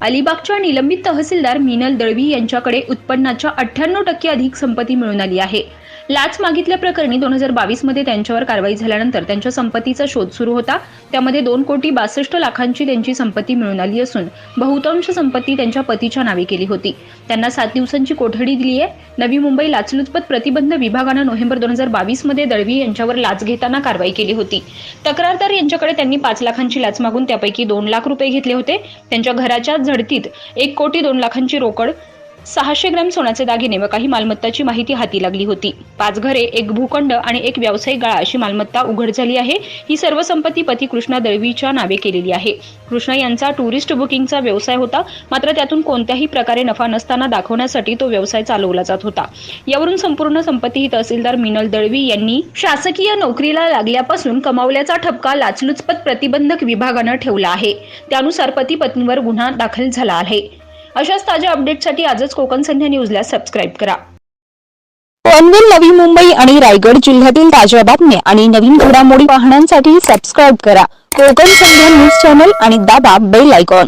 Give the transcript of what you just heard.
अलिबागच्या निलंबित तहसीलदार मिनल दळवी यांच्याकडे उत्पन्नाच्या अठ्ठ्याण्णव टक्के अधिक संपत्ती मिळून आली आहे. लाच मागितल्या प्रकरणी दोन हजार बावीसमध्ये त्यांच्यावर कारवाई झाल्यानंतर त्यांच्या संपत्तीचा शोध सुरू होता. त्यामध्ये दोन कोटी बासष्ट लाखांची त्यांची संपत्ती मिळून आली असून बहुतांश संपत्ती त्यांच्या पतीच्या नावे केली होती. त्यांना सात दिवसांची कोठडी दिली आहे. नवी मुंबई लाचलुचपत प्रतिबंध विभागानं नोव्हेंबर दोन हजार बावीसमध्ये दळवी यांच्यावर लाच घेताना कारवाई केली होती. तक्रारदार यांच्याकडे त्यांनी पाच लाखांची लाच मागून त्यापैकी दोन लाख रुपये घेतले होते. त्यांच्या घराच्या झडतीत एक कोटी दोन लाखांची रोकड सहाशे ग्रॅम सोन्याचे दागिने व काही मालमत्ताची माहिती हाती लागली होती. पाच घरे एक भूखंड आणि एक व्यावसायिक गाळा अशी मालमत्ता उघड झाली आहे. ही सर्व संपत्ती पती कृष्णा दळवीच्या नावे केलेली आहे. कृष्णा यांचा टुरिस्ट बुकिंगचा व्यवसाय होता. मात्र त्यातून कोणत्याही प्रकारे नफा नसताना दाखवण्यासाठी तो व्यवसाय चालवला जात होता. यावरून संपूर्ण संपत्ती ही तहसीलदार मिनल दळवी यांनी शासकीय नोकरीला लागल्यापासून कमावल्याचा ठपका लाचलुचपत प्रतिबंधक विभागानं ठेवला आहे. त्यानुसार पती पत्नीवर गुन्हा दाखल झाला आहे. अशाच ताज्या अपडेटसाठी आजच कोकण संध्या न्यूजला सबस्क्राईब करा. पनवेल नवी मुंबई आणि रायगड जिल्ह्यातील ताज्या बातम्या आणि नवीन घडामोडी पाहण्यासाठी सबस्क्राईब करा. कोकण संध्या न्यूज चॅनल आणि दाबा बेल आयकॉन